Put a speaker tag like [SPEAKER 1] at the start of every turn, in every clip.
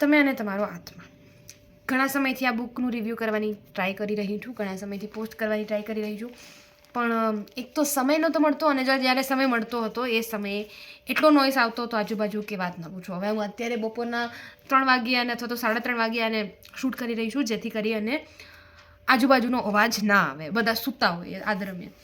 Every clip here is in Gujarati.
[SPEAKER 1] તમે અને તમારો આત્મા. ઘણા સમયથી આ બુકનું રિવ્યૂ કરવાની ટ્રાય કરી રહી છું, ઘણા સમયથી પોસ્ટ કરવાની ટ્રાય કરી રહી છું. પણ એક તો સમય નહોતો મળતો અને જ્યારે સમય મળતો હતો, એ સમયે એટલો નોઈસ આવતો હતો આજુબાજુ કે વાત ન પૂછો. હવે હું અત્યારે બપોરના ત્રણ વાગ્યા અને અથવા તો સાડા ત્રણ વાગ્યા અને શૂટ કરી રહી છું, જેથી કરી અને આજુબાજુનો અવાજ ના આવે, બધા સૂતા હોય આ દરમિયાન.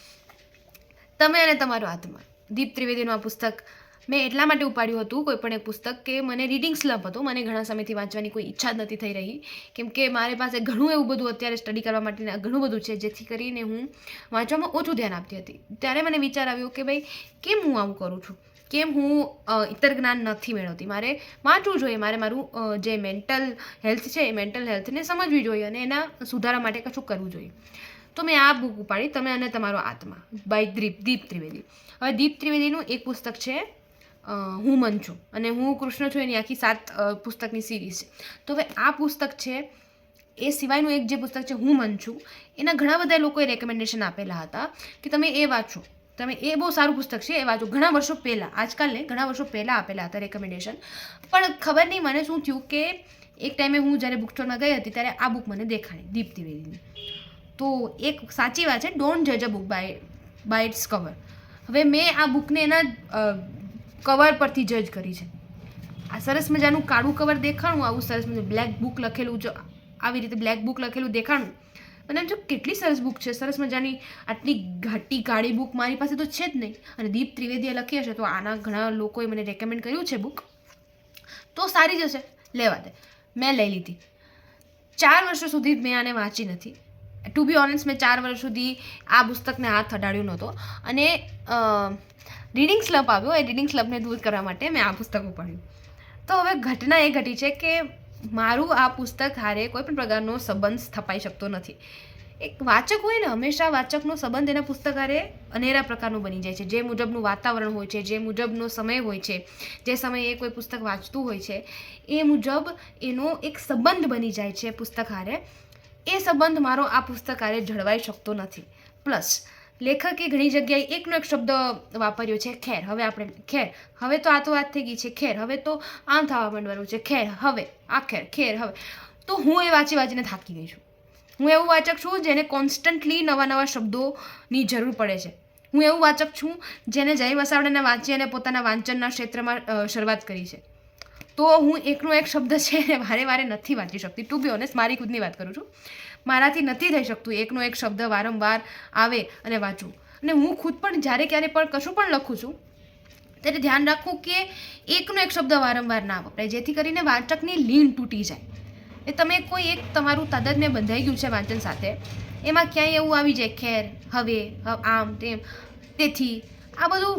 [SPEAKER 1] તમે અને તમારો આત્મા. દીપ ત્રિવેદીનું આ પુસ્તક મેં એટલા માટે ઉપાડ્યું હતું, કોઈ પણ એક પુસ્તક, કે મને રીડિંગ સ્લપ હતો. મને ઘણા સમયથી વાંચવાની કોઈ ઈચ્છા જ નથી થઈ રહી. કેમ કે મારી પાસે ઘણું એવું બધું અત્યારે સ્ટડી કરવા માટે ઘણું બધું છે, જેથી કરીને હું વાંચવામાં ઓછું ધ્યાન આપતી હતી. ત્યારે મને વિચાર આવ્યો કે ભાઈ, કેમ હું આવું કરું છું? કેમ હું ઇતર જ્ઞાન નથી મેળવતી? મારે વાંચવું જોઈએ. મારે મારું જે મેન્ટલ હેલ્થ છે, એ મેન્ટલ હેલ્થને સમજવી જોઈએ અને એના સુધારા માટે કશું કરવું જોઈએ. તો મેં આ બુક ઉપાડી, તમે અને તમારો આત્મા બાય દીપ દીપ ત્રિવેદી હવે દીપ ત્રિવેદીનું એક પુસ્તક છે હું મન છું અને હું કૃષ્ણ છું એની આખી સાત પુસ્તકની સિરીઝ છે. તો હવે આ પુસ્તક છે, એ સિવાયનું એક જે પુસ્તક છે, હું મન છું એના ઘણા બધા લોકોએ રેકમેન્ડેશન આપેલા હતા કે તમે એ વાંચો. તમે એ બહુ સારું પુસ્તક છે, એ વાંચો. ઘણા વર્ષો પહેલાં, આજકાલને ઘણા વર્ષો પહેલાં આપેલા હતા રેકમેન્ડેશન પણ ખબર નહીં, મને શું થયું કે એક ટાઈમે હું જ્યારે બુક સ્ટોરમાં ગઈ હતી, ત્યારે આ બુક મને દેખાણી દીપ ત્રિવેદીની તો એક સાચી વાત છે ડોન્ટ જજ a book by by its cover હવે મેં આ બુકને એના કવર પરથી જજ કરી છે. આ સરસ મજાનું કાળું કવર દેખાણું, આવું સરસ મજાનું બ્લેક બુક લખેલું જો આવી રીતે બ્લેક બુક લખેલું દેખાણું. અને જો કેટલી સરસ બુક છે, સરસ મજાની આટલી ઘાટી કાળી બુક મારી પાસે તો છે જ નહીં. અને દીપ ત્રિવેદીએ લખી હશે, તો આના ઘણા લોકોએ મને રેકમેન્ડ કર્યું છે બુક તો સારી જશે. લેવા દે. મેં લઈ લીધી. ચાર વર્ષો સુધી મેં આને વાંચી નથી. ટુ બી ઓનેસ્ટ મેં ચાર વર્ષ સુધી આ પુસ્તકને હાથ અડાડ્યો નહોતો. અને રીડિંગ સ્લપ આવ્યો એ રીડિંગ સ્લપને દૂર કરવા માટે મેં આ પુસ્તક ઉપાડ્યું. તો હવે ઘટના એ ઘટી છે કે મારું આ પુસ્તક હારે કોઈ પણ પ્રકારનો સંબંધ સ્થપાઈ શકતો નથી. એક વાચક હોય ને, હંમેશા વાચકનો સંબંધ એના પુસ્તક હારે અનેરા પ્રકારનું બની જાય છે. જે મુજબનું વાતાવરણ હોય છે, જે મુજબનો સમય હોય છે, જે સમયે એ કોઈ પુસ્તક વાંચતું હોય છે, એ મુજબ એનો એક સંબંધ બની જાય છે પુસ્તક હારે. એ સંબંધ મારો આ પુસ્તક હારે જળવાઈ શકતો નથી. પ્લસ લેખકે ઘણી જગ્યાએ એકનો એક શબ્દ વાપર્યો છે, ખેર. હવે આપણે, ખેર. હવે તો આ તો વાત થઈ ગઈ છે, ખેર. હવે તો આમ થવા માંડવાનું છે, ખેર. હવે આ ખેર ખેર હવે. તો હું એ વાંચી વાંચીને થાકી ગઈ છું. હું એવું વાચક છું જેને કોન્સ્ટન્ટલી નવા નવા શબ્દોની જરૂર પડે છે. હું એવું વાચક છું જેને જય વસાવડાને વાંચી અને પોતાના વાંચનના ક્ષેત્રમાં શરૂઆત કરી છે. તો હું એકનો એક શબ્દ છે એને વારે વારે નથી વાંચી શકતી. ટુ બી ઓનેસ્ટ મારી ખુદની વાત કરું છું. મારાથી નથી થઈ શકતું. એકનો એક શબ્દ વારંવાર આવે અને વાંચું. અને હું ખુદ પણ જ્યારે ક્યારે પણ કશું પણ લખું છું, ત્યારે ધ્યાન રાખવું કે એકનો એક શબ્દ વારંવાર ના વપરાય. જેથી કરીને વાચકની લીન તૂટી જાય. એ તમે કોઈ એક તમારું તાદદને બંધાઈ ગયું છે વાંચન સાથે. એમાં ક્યાંય એવું આવી જાય, ખેર, હવે આમ, તેમ, તેથી. આ બધું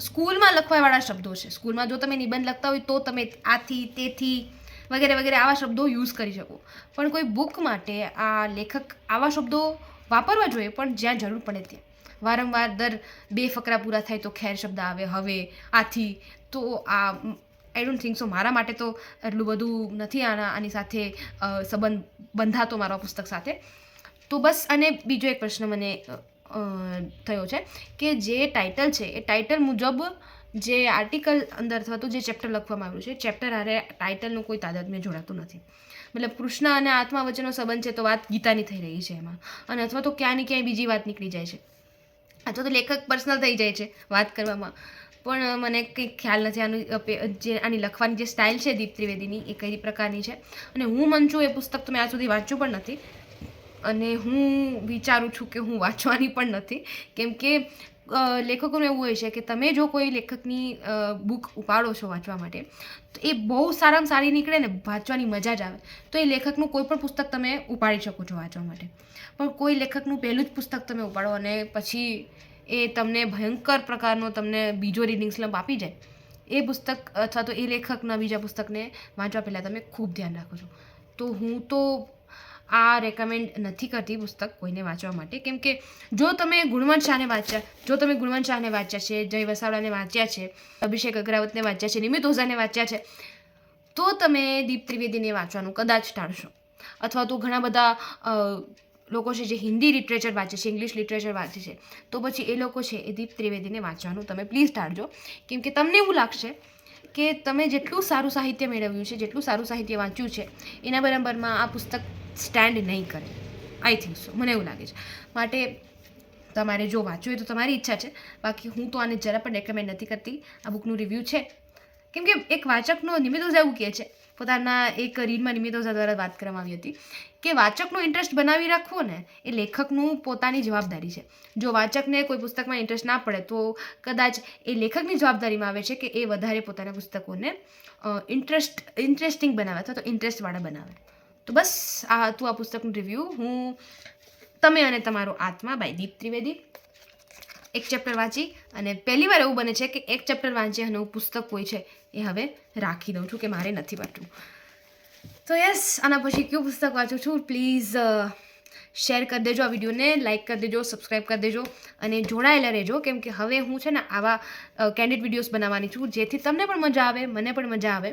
[SPEAKER 1] સ્કૂલમાં લખવાવાળા શબ્દો છે. સ્કૂલમાં જો તમે નિબંધ લખતા હોય તો તમે આથી, તેથી વગેરે વગેરે આવા શબ્દો યુઝ કરી શકો. પણ કોઈ બુક માટે આ લેખક આવા શબ્દો વાપરવા જોઈએ, પણ જ્યાં જરૂર પડે ત્યાં. વારંવાર દર બે ફકરા પૂરા થાય તો ખેર શબ્દ આવે, હવે, આથી. તો આ આઈ ડોન્ટ થિંક સો મારા માટે તો એટલું બધું નથી આના, આની સાથે સંબંધ બંધાતો મારા પુસ્તક સાથે. તો બસ, અને બીજો એક પ્રશ્ન મને થયો છે કે જે ટાઇટલ છે, એ ટાઇટલ મુજબ જે આર્ટિકલ અંદર અથવા તો જે ચેપ્ટર લખવામાં આવ્યું છે ચેપ્ટર હારે ટાઇટલનું કોઈ તાદાત્મ્ય જોડાતું નથી. મતલબ કૃષ્ણ અને આત્મા વચ્ચેનો સંબંધ છે તો વાત ગીતાની થઈ રહી છે એમાં. અને અથવા તો ક્યાંની ક્યાંય બીજી વાત નીકળી જાય છે. અથવા તો લેખક પર્સનલ થઈ જાય છે વાત કરવામાં. પણ મને કંઈ ખ્યાલ નથી આનું જે આની લખવાની જે સ્ટાઇલ છે દીપ ત્રિવેદીની, એ કઈ પ્રકારની છે. અને હું મન છું એ પુસ્તક તો મેં આજ સુધી વાંચ્યું પણ નથી. અને હું વિચારું છું કે હું વાંચવાની પણ નથી. કેમ કે લેખકોનું એવું હોય છે કે તમે જો કોઈ લેખકની બુક ઉપાડો છો વાંચવા માટે, તો એ બહુ સારામાં સારી નીકળે ને વાંચવાની મજા જ આવે. તો એ લેખકનું કોઈ પણ પુસ્તક તમે ઉપાડી શકો છો વાંચવા માટે. પણ કોઈ લેખકનું પહેલું જ પુસ્તક તમે ઉપાડો અને પછી એ તમને ભયંકર પ્રકારનો તમને બીજો રીડિંગ સ્લમ્પ આપી જાય. એ પુસ્તક અથવા તો એ લેખકના બીજા પુસ્તકને વાંચવા પહેલાં તમે ખૂબ ધ્યાન રાખો છો. તો હું તો આ રેકમેન્ડ નથી કરતી પુસ્તક કોઈને વાંચવા માટે. કેમ કે જો તમે ગુણવંત શાહને વાંચ્યા, જો તમે ગુણવંત શાહને વાંચ્યા છે, જય વસાવડાને વાંચ્યા છે, અભિષેક અગ્રાવતને વાંચ્યા છે, નિમિત ઓઝાને વાંચ્યા છે, તો તમે દીપ ત્રિવેદીને વાંચવાનું કદાચ ટાળશો. અથવા તો ઘણા બધા લોકો છે જે હિન્દી લિટરેચર વાંચે છે, ઇંગ્લિશ લિટરેચર વાંચે છે, તો પછી એ લોકો છે એ દીપ ત્રિવેદીને વાંચવાનું તમે પ્લીઝ ટાળજો. કેમ કે તમને એવું લાગશે કે તમે જેટલું સારું સાહિત્ય મેળવ્યું છે, જેટલું સારું સાહિત્ય વાંચ્યું છે, એના બરાબરમાં આ પુસ્તક સ્ટેન્ડ નહીં કરે. આઈ થિંક સો મને એવું લાગે છે. માટે તમારે જો વાંચવું હોય તો તમારી ઈચ્છા છે. બાકી હું તો આને જરા પણ રેકમેન્ડ નથી કરતી. આ બુકનું રિવ્યૂ છે. કેમ કે એક વાચકનો નિમિત્ત એવું કહે છે. પોતાના એક રીડમાં નિમિત્ત ઓઝા દ્વારા વાત કરવામાં આવી હતી કે વાચકનો ઇન્ટરેસ્ટ બનાવી રાખવો ને એ લેખકનું પોતાની જવાબદારી છે. જો વાચકને કોઈ પુસ્તકમાં ઇન્ટરેસ્ટ ના પડે તો કદાચ એ લેખકની જવાબદારીમાં આવે છે કે એ વધારે પોતાના પુસ્તકોને ઇન્ટરેસ્ટ ઇન્ટરેસ્ટિંગ બનાવે અથવા તો ઇન્ટરેસ્ટવાળા બનાવે. તો બસ, આ હતું આ પુસ્તકનું રિવ્યૂ હું, તમે અને તમારો આત્મા બાય દીપ ત્રિવેદી એક ચેપ્ટર વાંચી અને પહેલી વાર એવું બને છે કે એક ચેપ્ટર વાંચી અને હું પુસ્તક હોય છે એ હવે રાખી દઉં છું કે મારે નથી વાંચવું. તો યસ આના પછી કયું પુસ્તક વાંચું છું? પ્લીઝ શેર કરી દેજો આ વિડીયોને લાઇક કરી દેજો સબસ્ક્રાઈબ કરી દેજો અને જોડાયેલા રહેજો. કેમ કે હવે હું છે ને આવા કેન્ડિડ વિડીયોઝ બનાવવાની છું જેથી તમને પણ મજા આવે, મને પણ મજા આવે.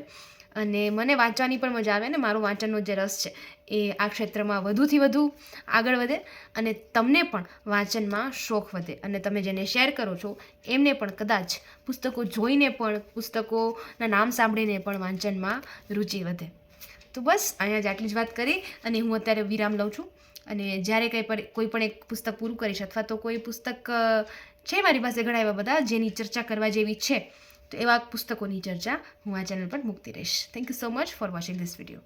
[SPEAKER 1] અને મને વાંચવાની પણ મજા આવે ને મારો વાંચનનો જે રસ છે, એ આ ક્ષેત્રમાં વધુથી વધુ આગળ વધે અને તમને પણ વાંચનમાં શોખ વધે. અને તમે જેને શેર કરો છો, એમને પણ કદાચ પુસ્તકો જોઈને પણ, પુસ્તકોના નામ સાંભળીને પણ વાંચનમાં રુચિ વધે. તો બસ, અહીંયા જ આટલી જ વાત કરી અને હું અત્યારે વિરામ લઉં છું. અને જ્યારે કંઈ પણ, કોઈ પણ એક પુસ્તક પૂરું કરીશ અથવા તો કોઈ પુસ્તક છે મારી પાસે ઘણા એવા બધા જેની ચર્ચા કરવા જેવી છે તો એવા પુસ્તકોની ચર્ચા હું આ ચેનલ પર મૂકતી રહીશ. Thank you so much for watching this video